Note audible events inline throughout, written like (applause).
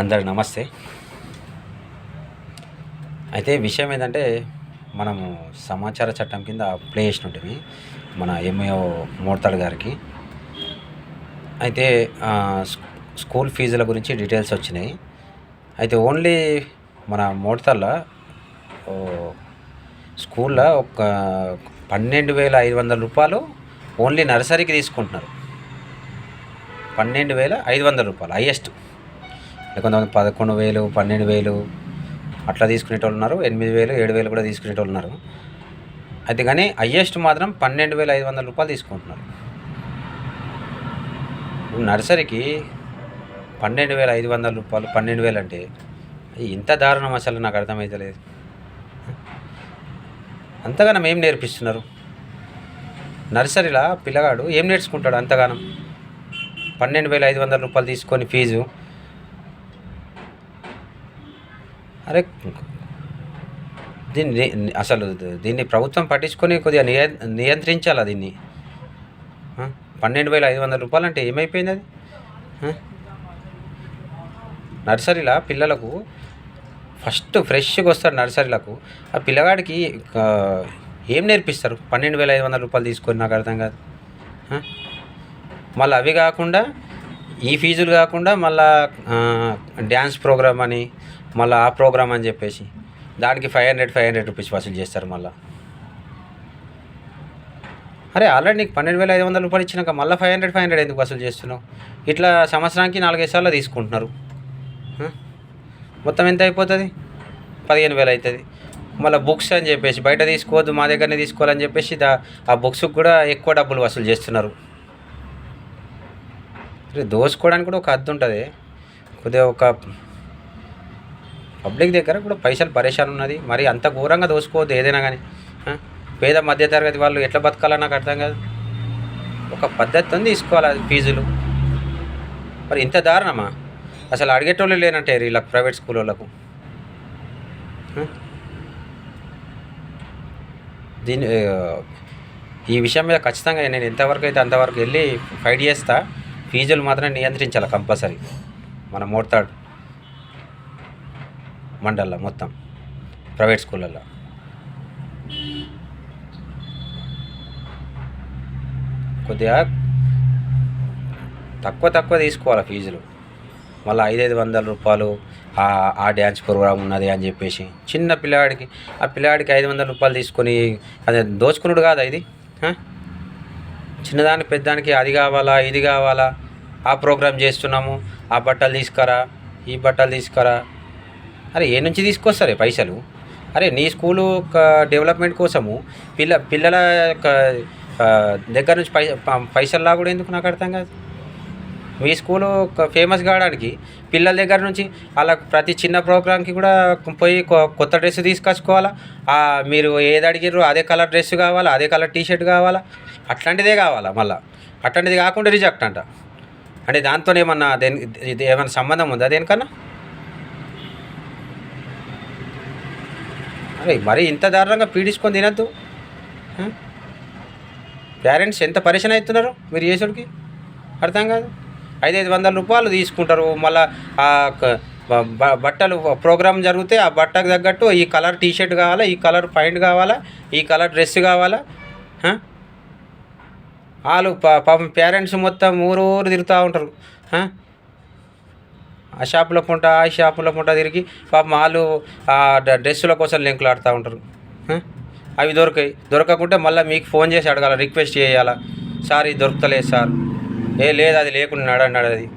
అందరు నమస్తే. అయితే విషయం ఏంటంటే మనము సమాచార చట్టం కింద అప్లై చేసినట్టువి మన ఎంఏఓ మోడతాడు గారికి. అయితే స్కూల్ ఫీజుల గురించి డీటెయిల్స్ వచ్చినాయి. అయితే ఓన్లీ మన మోడతల స్కూల్లో ఒక పన్నెండు వేల ఐదు వందల రూపాయలు ఓన్లీ నర్సరీకి తీసుకుంటున్నారు. పన్నెండు వేల ఐదు వందల రూపాయలు హైయెస్ట్ కొంతమంది పదకొండు వేలు పన్నెండు వేలు అట్లా తీసుకునేటోళ్ళు ఉన్నారు. ఎనిమిది వేలు ఏడు వేలు కూడా తీసుకునేటోళ్ళు ఉన్నారు. అయితే కానీ హయ్యెస్ట్ మాత్రం పన్నెండు వేల ఐదు వందల రూపాయలు తీసుకుంటున్నారు. నర్సరీకి పన్నెండు వేల ఐదు వందల రూపాయలు పన్నెండు వేలు అంటే ఇంత దారుణం అసలు నాకు అర్థమవుతలేదు అంతగానం ఏం నేర్పిస్తున్నారు? నర్సరీలో పిల్లగాడు ఏం నేర్చుకుంటాడు అంతగానం? పన్నెండు వేల ఐదు వందల రూపాయలు తీసుకొని ఫీజు అరే దీన్ని అసలు దీన్ని ప్రభుత్వం పట్టించుకొని కొద్దిగా నియ నియంత్రించాలా దీన్ని? పన్నెండు వేల ఐదు వందల రూపాయలు అంటే ఏమైపోయింది అది? నర్సరీలా నర్సరీలో పిల్లలకు ఫస్ట్ ఫ్రెష్గా వస్తారు నర్సరీలకు. ఆ పిల్లగాడికి ఏం నేర్పిస్తారు? పన్నెండు వేల ఐదు వందల రూపాయలు తీసుకొని నాకు అర్థం కాదు. మళ్ళీ అవి కాకుండా ఈ ఫీజులు కాకుండా మళ్ళా డ్యాన్స్ ప్రోగ్రామ్ అని మళ్ళీ ఆ ప్రోగ్రామ్ అని చెప్పేసి దానికి five hundred five hundred rupees వసూలు చేస్తారు మళ్ళీ. అరే ఆల్రెడీ నీకు పన్నెండు వేల ఐదు వందల రూపాయలు ఇచ్చినాక మళ్ళీ ఫైవ్ హండ్రెడ్ ఫైవ్ హండ్రెడ్ ఎందుకు వసూలు చేస్తున్నావు? ఇట్లా సంవత్సరానికి నాలుగైదు సార్లు తీసుకుంటున్నారు. మొత్తం ఎంత అయిపోతుంది? పదిహేను వేలు అవుతుంది మళ్ళీ బుక్స్ అని చెప్పేసి బయట తీసుకోవద్దు మా దగ్గరనే తీసుకోవాలని చెప్పేసి దా ఆ బుక్స్కి కూడా ఎక్కువ డబ్బులు వసూలు చేస్తున్నారు. దోసుకోవడానికి కూడా ఒక హద్దు ఉంటుంది. కొద్దిగా ఒక పబ్లిక్ దగ్గర కూడా పైసలు పరేషాన్ ఉన్నది. మరి అంత ఘోరంగా దోసుకోవద్దు ఏదైనా కానీ. పేద మధ్యతరగతి వాళ్ళు ఎట్లా బతకాలో నాకు అర్థం కాదు. ఒక పద్ధతితో తీసుకోవాలి అది ఫీజులు. మరి ఇంత దారుణమా? అసలు అడిగేటోళ్ళు లేనంటే వీళ్ళకి ప్రైవేట్ స్కూల్ వాళ్ళకు దీని ఈ విషయం మీద ఖచ్చితంగా నేను ఎంతవరకు అయితే అంతవరకు వెళ్ళి ఫైట్ చేస్తా ఫీజులు మాత్రం నియంత్రించాలి కంపల్సరీ మన మోర్తాడ్ మండల్లో మొత్తం ప్రైవేట్ స్కూళ్ళల్లో. కొద్దిగా తక్కువ తక్కువ తీసుకోవాలి ఫీజులు. మళ్ళీ ఐదైదు వందల రూపాయలు ఆ- డ్యాన్స్ ప్రోగ్రామ్ ఉన్నది అని చెప్పేసి చిన్న పిల్లవాడికి ఆ పిల్లవాడికి ఐదు వందల రూపాయలు తీసుకొని అదే దోచుకున్నాడు కాదా ఇది? చిన్నదానికి పెద్దానికి అది కావాలా ఇది కావాలా? ఆ ప్రోగ్రామ్ చేస్తున్నాము ఆ బట్టలు తీసుకురా ఈ బట్టలు తీసుకురా. అరే ఏ నుంచి తీసుకొస్తారే పైసలు? అరే నీ స్కూలు ఒక డెవలప్మెంట్ కోసము పిల్ల పిల్లల దగ్గర నుంచి పై ప- పైసలు లాగుడు ఎందుకు నాకు అర్థం కాదు? మీ స్కూలు ఒక ఫేమస్ కావడానికి పిల్లల దగ్గర నుంచి అలా ప్రతి చిన్న ప్రోగ్రామ్కి కూడా పోయి కొ- కొత్త డ్రెస్ తీసుకొచ్చుకోవాలా? మీరు ఏది అడిగిర్రు అదే కలర్ డ్రెస్ కావాలా అదే కలర్ టీషర్ట్ కావాలా? అట్లాంటిదే కావాలా మళ్ళీ? అట్లాంటిది కాకుండా రిజెక్ట్ అంట. అంటే దాంతో ఏమన్నా దేని ఏమైనా సంబంధం ఉందా దేనికన్నా? అరే మరి ఇంత దారుణంగా పీడించుకొని తినద్దు. పేరెంట్స్ ఎంత పరిశీలన అవుతున్నారు మీరు చేసుడికి అర్థం కాదు. ఐదైదు వందల రూపాయలు తీసుకుంటారు. మళ్ళీ ఆ బట్టలు ప్రోగ్రామ్ జరిగితే ఆ బట్టకు తగ్గట్టు ఈ కలర్ టీషర్ట్ కావాలా? ఈ కలర్ ప్యాంట్ కావాలా? ఈ కలర్ డ్రెస్ కావాలా? వాళ్ళు పా- పాపం పేరెంట్స్ మొత్తం ఊరు ఊరు తిరుగుతూ ఉంటారు. ఆ? షాపులో పుంట ఆ షాపులో పుంట తిరిగి పాపం వాళ్ళు ఆ డ్రెస్సుల కోసం లింకులు ఆడుతూ ఉంటారు. అవి దొరకాయి దొరకకుంటే మళ్ళీ మీకు ఫోన్ చేసి అడగాల రిక్వెస్ట్ చేయాలా. సార్ ఇది దొరుకుతలేదు సార్. ఏ లేదు అది లేకుండా అన్నాడు అది.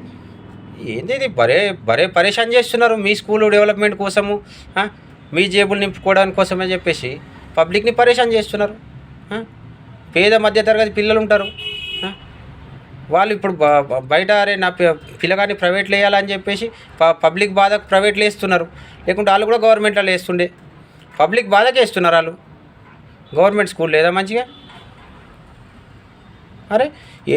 ఏంది ఇది? బరే బరే పరేషాన్ చేస్తున్నారు మీ స్కూల్ డెవలప్మెంట్ కోసము. మీ జేబులు నింపుకోవడానికి కోసమని చెప్పేసి పబ్లిక్ని పరేషాన్ చేస్తున్నారు. పేద మధ్యతరగతి పిల్లలు ఉంటారు వాళ్ళు ఇప్పుడు బయట అరే నా పిల్లగాని పిల్లగాడిని ప్రైవేట్లో వేయాలని చెప్పేసి పబ్లిక్ బాధకు ప్రైవేట్లో వేస్తున్నారు. లేకుంటే వాళ్ళు కూడా గవర్నమెంట్లో వేస్తుండే. పబ్లిక్ బాధకే వేస్తున్నారు వాళ్ళు. గవర్నమెంట్ స్కూల్ లేదా మంచిగా? అరే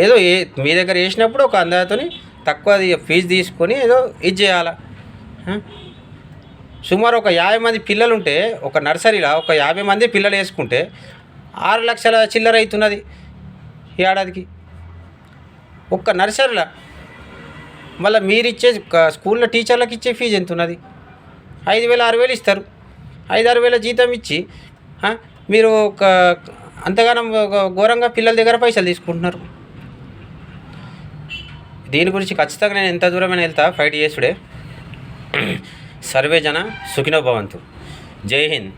ఏదో ఏ మీ దగ్గర వేసినప్పుడు ఒక అందాతోని తక్కువ ఫీజు తీసుకొని ఏదో ఇది చేయాలా? సుమారు ఒక యాభై మంది పిల్లలు ఉంటే ఒక నర్సరీలో ఒక యాభై మంది పిల్లలు వేసుకుంటే ఆరు లక్షల చిల్లర అవుతున్నది ఈ ఏడాదికి. ఒక్క నర్సరీలో మళ్ళీ మీరు ఇచ్చే స్కూల్లో టీచర్లకు ఇచ్చే ఫీజు ఎంత ఉన్నది ఐదు వేలు ఆరు వేలు ఇస్తారు. ఐదు ఆరు వేల జీతం ఇచ్చి మీరు ఒక అంతగానం ఘోరంగా పిల్లల దగ్గర పైసలు తీసుకుంటున్నారు. దీని గురించి ఖచ్చితంగా నేను ఎంత దూరమైనా వెళ్తా? ఫైట్ చేసుడే (clears throat) సర్వే జన సుఖినో భవంతు. జై హింద్.